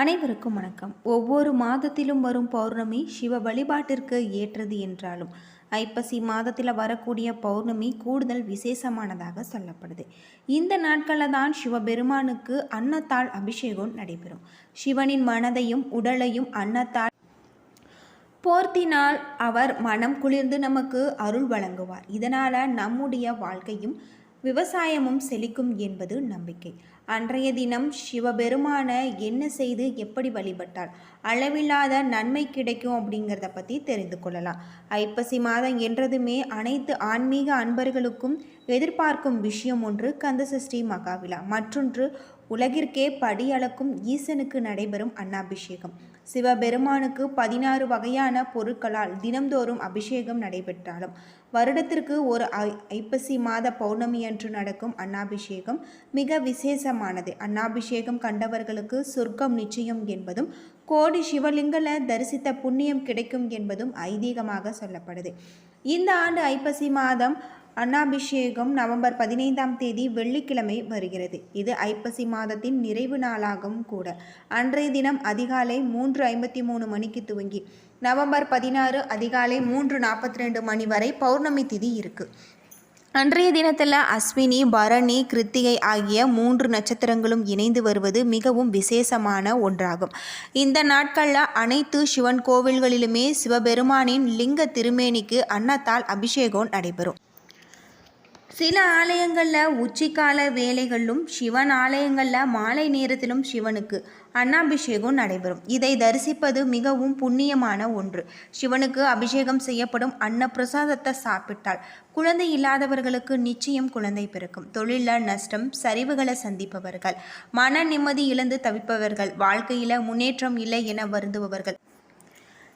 அனைவருக்கும் வணக்கம். ஒவ்வொரு மாதத்திலும் வரும் பௌர்ணமி சிவ வழிபாட்டிற்கு ஏற்றது என்றாலும் ஐப்பசி மாதத்தில் வரக்கூடிய பௌர்ணமி கூடுதல் விசேஷமானதாக சொல்லப்படுது. இந்த நாட்களில் தான் சிவபெருமானுக்கு அன்னத்தால் அபிஷேகம் நடைபெறும். சிவனின் மனதையும் உடலையும் அன்னத்தால் போர்த்தினால் அவர் மனம் குளிர்ந்து நமக்கு அருள் வழங்குவார். இதனால் நம்முடைய வாழ்க்கையும் விவசாயமும் செழிக்கும் என்பது நம்பிக்கை. அன்றைய தினம் சிவபெருமான என்ன செய்து எப்படி வழிபட்டால் அளவில்லாத நன்மை கிடைக்கும் அப்படிங்கிறத பற்றி தெரிந்து கொள்ளலாம். ஐப்பசி மாதம் என்றதுமே அனைத்து ஆன்மீக அன்பர்களுக்கும் எதிர்பார்க்கும் விஷயம் ஒன்று கந்தசஷ்டி மகாவிழா மற்றொன்று உலகிற்கே படி அளக்கும் ஈசனுக்கு நடைபெறும் அன்னாபிஷேகம். சிவபெருமானுக்கு பதினாறு வகையான பொருட்களால் தினம்தோறும் அபிஷேகம் நடைபெற்றாலும் வருடத்திற்கு ஒரு ஐ ஐப்பசி மாத பௌர்ணமி அன்று நடக்கும் அன்னாபிஷேகம் மிக விசேஷமானது. அன்னாபிஷேகம் கண்டவர்களுக்கு சொர்க்கம் நிச்சயம் என்பதும் கோடி சிவலிங்கலை தரிசித்த புண்ணியம் கிடைக்கும் என்பதும் ஐதீகமாக சொல்லப்படுது. இந்த ஆண்டு ஐப்பசி மாதம் அன்னாபிஷேகம் நவம்பர் பதினைந்தாம் தேதி வெள்ளிக்கிழமை வருகிறது. இது ஐப்பசி மாதத்தின் நிறைவு நாளாகவும் கூட. அன்றைய தினம் அதிகாலை மூன்று ஐம்பத்தி மூணு மணிக்கு துவங்கி நவம்பர் பதினாறு அதிகாலை மூன்று நாற்பத்தி ரெண்டு மணி வரை பௌர்ணமி திதி இருக்குது அன்றைய தினத்தில் அஸ்வினி பரணி கிருத்திகை ஆகிய மூன்று நட்சத்திரங்களும் இணைந்து வருவது மிகவும் விசேஷமான ஒன்றாகும். இந்த நாட்களில் அனைத்து சிவன் கோவில்களிலுமே சிவபெருமானின் லிங்க திருமேனிக்கு அன்னத்தால் அபிஷேகம் நடைபெறும். சில ஆலயங்களில் உச்சிக்கால வேலைகளிலும் சிவன் ஆலயங்களில் மாலை நேரத்திலும் சிவனுக்கு அன்னாபிஷேகம் நடைபெறும். இதை தரிசிப்பது மிகவும் புண்ணியமான ஒன்று. சிவனுக்கு அபிஷேகம் செய்யப்படும் அன்ன பிரசாதத்தை சாப்பிட்டால் குழந்தை இல்லாதவர்களுக்கு நிச்சயம் குழந்தை பிறக்கும். தொழிலில் நஷ்டம் சரிவுகளை சந்திப்பவர்கள் மன நிம்மதி இழந்து தவிப்பவர்கள் வாழ்க்கையில் முன்னேற்றம் இல்லை என வருந்துபவர்கள்.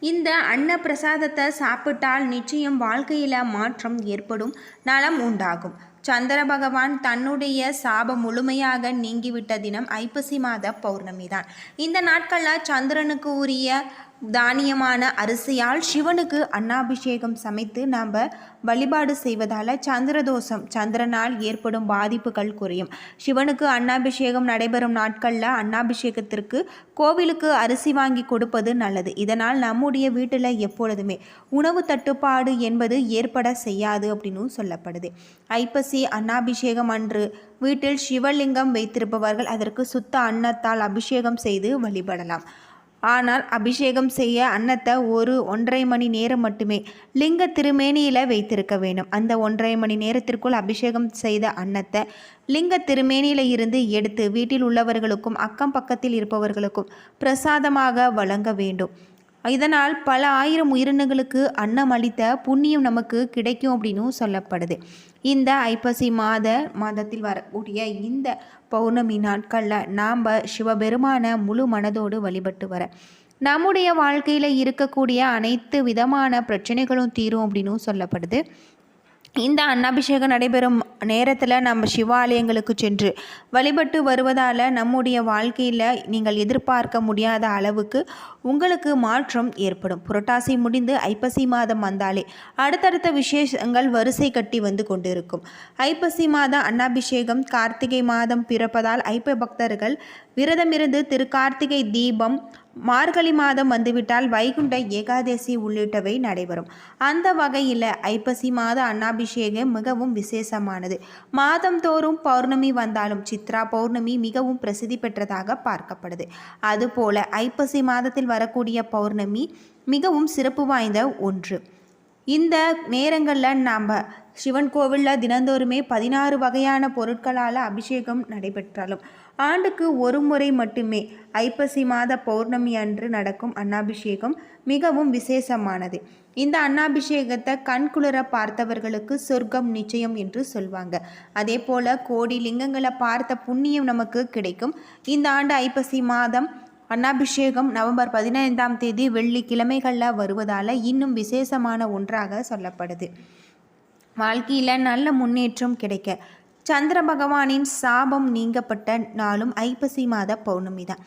இந்த அன்ன பிரசாதத்தை சாப்பிட்டால் நிச்சயம் வாழ்க்கையில் மாற்றம் ஏற்படும் நலம் உண்டாகும். சந்திர பகவான் தன்னுடைய சாபம் முழுமையாக நீங்கிவிட்ட தினம் ஐப்பசி மாத பௌர்ணமி தான். இந்த நாட்களில் சந்திரனுக்கு உரிய தானியமான அரிசியால் சிவனுக்கு அன்னாபிஷேகம் சமைத்து நாம் வழிபாடு செய்வதால் சந்திரதோஷம் சந்திரனால் ஏற்படும் பாதிப்புகள் குறையும். சிவனுக்கு அன்னாபிஷேகம் நடைபெறும் நாட்களில் அன்னாபிஷேகத்திற்கு கோவிலுக்கு அரிசி வாங்கி கொடுப்பது நல்லது. இதனால் நம்முடைய வீட்டில் எப்பொழுதுமே உணவு தட்டுப்பாடு என்பது ஏற்பட செய்யாது அப்படின்னு சொல்லப்படுது. ஐப்பசி அன்னாபிஷேகம் அன்று வீட்டில் சிவலிங்கம் வைத்திருப்பவர்கள் அதற்கு சுத்த அன்னத்தால் அபிஷேகம் செய்து வழிபடலாம். ஆனால் அபிஷேகம் செய்ய அன்னத்தை ஒரு ஒன்றரை மணி நேரம் மட்டுமே லிங்க திருமேனியில் வைத்திருக்க வேண்டும். அந்த ஒன்றரை மணி நேரத்திற்குள் அபிஷேகம் செய்த அன்னத்தை லிங்க திருமேனியில் இருந்து எடுத்து வீட்டில் உள்ளவர்களுக்கும் அக்கம் பக்கத்தில் இருப்பவர்களுக்கும் பிரசாதமாக வழங்க வேண்டும். இதனால் பல ஆயிரம் உயிரினங்களுக்கு அன்னம் அளித்த புண்ணியம் நமக்கு கிடைக்கும் அப்படின்னும் சொல்லப்படுது. இந்த ஐப்பசி மாத மாதத்தில் வரக்கூடிய இந்த பௌர்ணமி நாட்களில் நாம் சிவபெருமான முழு மனதோடு வழிபட்டு வர. நம்முடைய வாழ்க்கையில் இருக்கக்கூடிய அனைத்து விதமான பிரச்சனைகளும் தீரும் அப்படின்னும் சொல்லப்படுது. இந்த அன்னாபிஷேகம் நடைபெறும் நேரத்தில் நம்ம சிவாலயங்களுக்கு சென்று வழிபட்டு வருவதால் நம்முடைய வாழ்க்கையில் நீங்கள் எதிர்பார்க்க முடியாத அளவுக்கு உங்களுக்கு மாற்றம் ஏற்படும். புரட்டாசி முடிந்து ஐப்பசி மாதம் வந்தாலே அடுத்தடுத்த விசேஷங்கள் வரிசை கட்டி வந்து கொண்டிருக்கும். ஐப்பசி மாதம் அன்னாபிஷேகம் கார்த்திகை மாதம் பிறப்பதால் ஐப்ப பக்தர்கள் விரதமிருந்து திரு கார்த்திகை தீபம் மார்கழி மாதம் வந்துவிட்டால் வைகுண்ட ஏகாதசி உள்ளிட்டவை நடைபெறும். அந்த வகையில் ஐப்பசி மாத அன்னாபிஷேகம் மிகவும் விசேஷமானது. மாதம் தோறும் பௌர்ணமி வந்தாலும் சித்ரா பௌர்ணமி மிகவும் பிரசித்தி பெற்றதாக பார்க்கப்படுது. அதுபோல ஐப்பசி மாதத்தில் வரக்கூடிய பௌர்ணமி மிகவும் சிறப்பு வாய்ந்த ஒன்று. இந்த நேரங்களில் நாம் சிவன் கோவிலில் தினந்தோறுமே பதினாறு வகையான பொருட்களால் அபிஷேகம் நடைபெற்றாலும் ஆண்டுக்கு ஒரு முறை மட்டுமே ஐப்பசி மாத பௌர்ணமி அன்று நடக்கும் அன்னாபிஷேகம் மிகவும் விசேஷமானது. இந்த அன்னாபிஷேகத்தை கண்குளிர பார்த்தவர்களுக்கு சொர்க்கம் நிச்சயம் என்று சொல்வாங்க. அதே போல் கோடி லிங்கங்களை பார்த்த புண்ணியம் நமக்கு கிடைக்கும். இந்த ஆண்டு ஐப்பசி மாதம் அன்னாபிஷேகம் நவம்பர் பதினைந்தாம் தேதி வெள்ளிக்கிழமைகளில் வருவதால் இன்னும் விசேஷமான ஒன்றாக சொல்லப்படுது. வாழ்க்கையில் நல்ல முன்னேற்றம் கிடைக்க சந்திர பகவானின் சாபம் நீங்கப்பட்ட நாளும் ஐப்பசி மாத பௌர்ணமி தான்.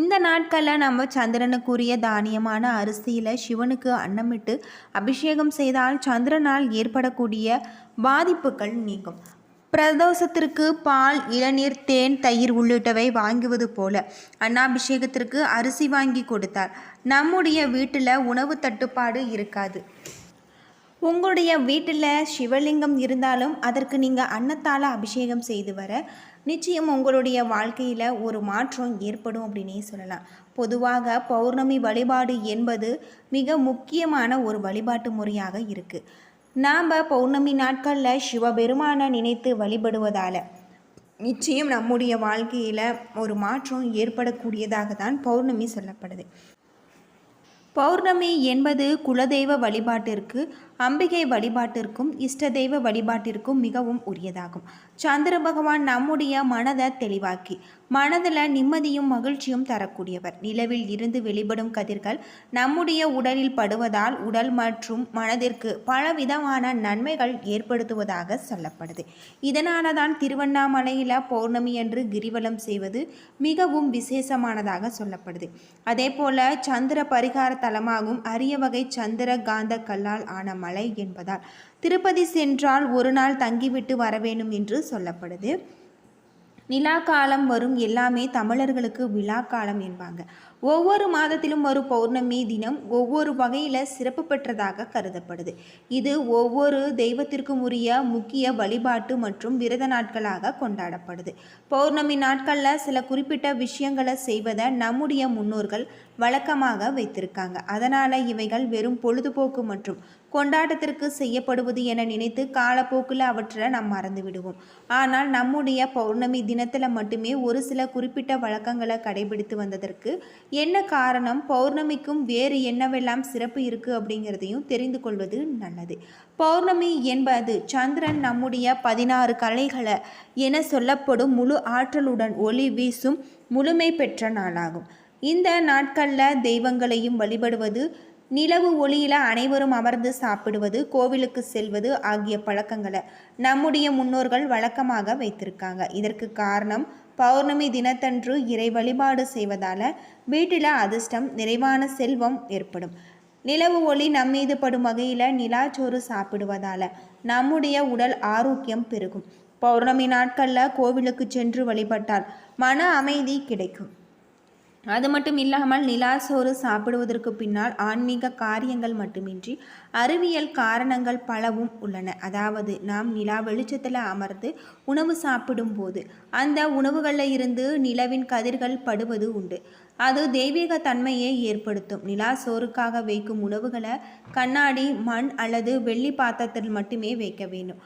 இந்த நாட்களில் நம்ம சந்திரனுக்குரிய தானியமான அரிசியில் சிவனுக்கு அன்னமிட்டு அபிஷேகம் செய்தால் சந்திரனால் ஏற்படக்கூடிய பாதிப்புகள் நீங்கும். பிரதோஷத்திற்கு பால் இளநீர் தேன் தயிர் உள்ளிட்டவை வாங்குவது போல அன்னாபிஷேகத்திற்கு அரிசி வாங்கி கொடுத்தார். நம்முடைய வீட்டில் உணவு தட்டுப்பாடு இருக்காது. உங்களுடைய வீட்டில் சிவலிங்கம் இருந்தாலும் அதற்கு நீங்கள் அன்னத்தால் அபிஷேகம் செய்து வர நிச்சயம் உங்களுடைய வாழ்க்கையில் ஒரு மாற்றம் ஏற்படும் அப்படின்னே சொல்லலாம். பொதுவாக பௌர்ணமி வழிபாடு என்பது மிக முக்கியமான ஒரு வழிபாட்டு முறையாக இருக்குது நாம் பௌர்ணமி நாட்களில் சிவபெருமானை நினைத்து வழிபடுவதால் நிச்சயம் நம்முடைய வாழ்க்கையில் ஒரு மாற்றம் ஏற்படக்கூடியதாக தான் பௌர்ணமி சொல்லப்படுது. பௌர்ணமி என்பது குலதெய்வ வழிபாட்டிற்கு அம்பிகை வழிபாட்டிற்கும் இஷ்ட தெய்வ வழிபாட்டிற்கும் மிகவும் உரியதாகும். சந்திர பகவான் நம்முடைய மனதை தெளிவாக்கி மனதில் நிம்மதியும் மகிழ்ச்சியும் தரக்கூடியவர். நிலவில் இருந்து வெளிப்படும் கதிர்கள் நம்முடைய உடலில் படுவதால் உடல் மற்றும் மனதிற்கு பலவிதமான நன்மைகள் ஏற்படுத்துவதாக சொல்லப்படுது. இதனால தான் திருவண்ணாமலையில் பௌர்ணமி என்று கிரிவலம் செய்வது மிகவும் விசேஷமானதாக சொல்லப்படுது. அதே போல சந்திர பரிகார தலமாகும் அரிய வகை சந்திர காந்த கல்லால் ஆன மலை என்பதால். திருப்பதி சென்றால் ஒரு நாள் தங்கிவிட்டு வரவேணும் என்று சொல்லப்படுது. நிலா காலம் வரும் எல்லாமே தமிழர்களுக்கு விழா காலம் என்பாங்க. ஒவ்வொரு மாதத்திலும் ஒரு பௌர்ணமி தினம் ஒவ்வொரு வகையில் சிறப்பு பெற்றதாக கருதப்படுது. இது ஒவ்வொரு தெய்வத்திற்கும் உரிய முக்கிய வழிபாட்டு மற்றும் விரத நாட்களாக கொண்டாடப்படுது. பௌர்ணமி நாட்களில் சில குறிப்பிட்ட விஷயங்களை செய்வதை நம்முடைய முன்னோர்கள் வழக்கமாக வைத்திருக்காங்க. அதனால் இவைகள் வெறும் பொழுதுபோக்கு மற்றும் கொண்டாட்டத்திற்கு செய்யப்படுவது என நினைத்து காலப்போக்கில் அவற்றை நாம் மறந்து விடுவோம். ஆனால் நம்முடைய பௌர்ணமி தினத்தில் மட்டுமே ஒரு சில குறிப்பிட்ட வழக்கங்களை கடைபிடித்து வந்ததற்கு என்ன காரணம்? பௌர்ணமிக்கும் வேறு என்னவெல்லாம் சிறப்பு இருக்குது அப்படிங்கிறதையும் தெரிந்து கொள்வது நல்லது. பௌர்ணமி என்பது சந்திரன் நம்முடைய பதினாறு கலைகளை என சொல்லப்படும் முழு ஆற்றலுடன் ஒளி வீசும் முழுமை பெற்ற நாளாகும். இந்த நாட்களில் தெய்வங்களையும் வழிபடுவது நிலவு ஒளியில் அனைவரும் அமர்ந்து சாப்பிடுவது கோவிலுக்கு செல்வது ஆகிய பழக்கங்களை நம்முடைய முன்னோர்கள் வழக்கமாக வைத்திருக்காங்க. இதற்கு காரணம் பௌர்ணமி தினத்தன்று இறை வழிபாடு செய்வதால் வீட்டில் அதிர்ஷ்டம் நிறைவான செல்வம் ஏற்படும். நிலவு ஒளி நம்மீது படும் வகையில் நிலாச்சோறு சாப்பிடுவதால் நம்முடைய உடல் ஆரோக்கியம் பெருகும். பௌர்ணமி நாட்களில் கோவிலுக்கு சென்று வழிபட்டால் மன அமைதி கிடைக்கும். அது மட்டும் இல்லாமல் நிலாசோறு சாப்பிடுவதற்கு பின்னால் ஆன்மீக காரியங்கள் மட்டுமின்றி அறிவியல் காரணங்கள் பலவும் உள்ளன. அதாவது நாம் நிலா வெளிச்சத்தில் அமர்ந்து உணவு சாப்பிடும்போது அந்த உணவுகளில் இருந்து நிலவின் கதிர்கள் படுவது உண்டு. அது தெய்வீக தன்மையை ஏற்படுத்தும். நிலா சோறுக்காக வைக்கும் உணவுகளை கண்ணாடி மண் அல்லது வெள்ளி பாத்திரத்தில் மட்டுமே வைக்க வேண்டும்.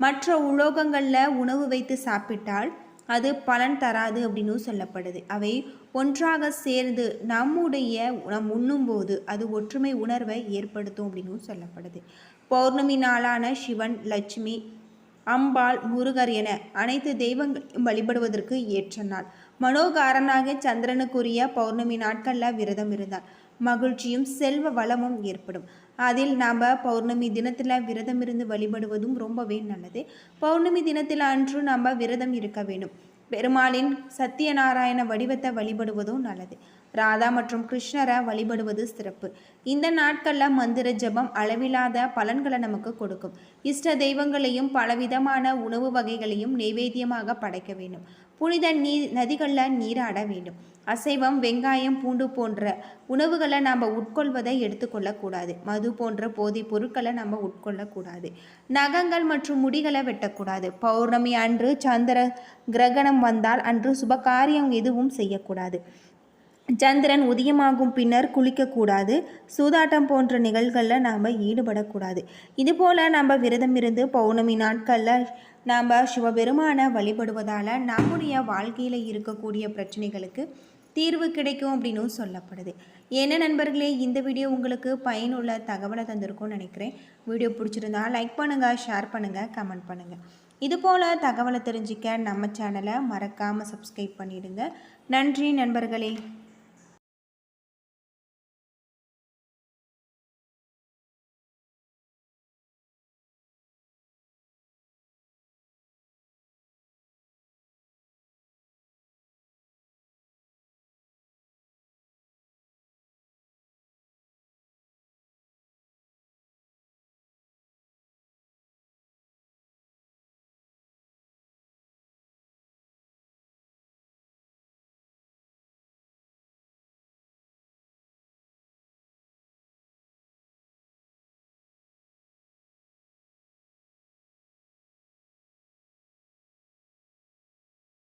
மற்ற உலோகங்களில் உணவு வைத்து சாப்பிட்டால் அது பலன் தராது அப்படின்னு சொல்லப்படுது. அவை ஒன்றாக சேர்ந்து நம்முடைய நம் உண்ணும்போது அது ஒற்றுமை உணர்வை ஏற்படுத்தும் அப்படின்னு சொல்லப்படுது. பௌர்ணமி நாளான சிவன் லட்சுமி அம்பாள் முருகர் என அனைத்து தெய்வங்களையும் வழிபடுவதற்கு ஏற்ற நாள். மனோகாரனாக சந்திரனுக்குரிய பௌர்ணமி நாட்களில் விரதம் இருந்தார். மகிழ்ச்சியும் செல்வ வளமும் ஏற்படும். அதில் நாம் பௌர்ணமி தினத்தில் விரதம் இருந்து வழிபடுவதும் ரொம்பவே நல்லது. பௌர்ணமி தினத்தில் அன்று நம்ம விரதம் இருக்க வேண்டும். பெருமாளின் சத்தியநாராயண வடிவத்தை வழிபடுவதும் நல்லது. ராதா மற்றும் கிருஷ்ணரை வழிபடுவது சிறப்பு. இந்த நாட்களில் மந்திர ஜபம் அளவில்லாத பலன்களை நமக்கு கொடுக்கும். இஷ்ட தெய்வங்களையும் பலவிதமான உணவு வகைகளையும் நைவேத்தியமாக படைக்க வேண்டும். புனித நீர் நதிகளில் நீராட வேண்டும். அசைவம் வெங்காயம் பூண்டு போன்ற உணவுகளை நாம் உட்கொள்வதை எடுத்துக்கொள்ளக்கூடாது. மது போன்ற போதைப் பொருட்களை நம்ம உட்கொள்ளக்கூடாது. நகங்கள் மற்றும் முடிகளை வெட்டக்கூடாது. பௌர்ணமி அன்று சந்திர கிரகணம் வந்தால் அன்று சுபகாரியம் எதுவும் செய்யக்கூடாது. சந்திரன் உதயமாகும் பின்னர் குளிக்கக்கூடாது. சூதாட்டம் போன்ற நிகழ்களில் நாம் ஈடுபடக்கூடாது. இதுபோல் நம்ம விரதம் இருந்து பௌர்ணமி நாட்களில் நாம் சிவபெருமானை வழிபடுவதால் நம்முடைய வாழ்க்கையில் இருக்கக்கூடிய பிரச்சனைகளுக்கு தீர்வு கிடைக்கும் அப்படின்னும் சொல்லப்படுது. என்ன நண்பர்களே இந்த வீடியோ உங்களுக்கு பயனுள்ள தகவலை தந்திருக்கும்னு நினைக்கிறேன். வீடியோ பிடிச்சிருந்தா லைக் பண்ணுங்கள் ஷேர் பண்ணுங்கள் கமெண்ட் பண்ணுங்கள் இது போல் தகவலை தெரிஞ்சிக்க நம்ம சேனலை மறக்காமல் சப்ஸ்கிரைப் பண்ணிவிடுங்க நன்றி நண்பர்களே.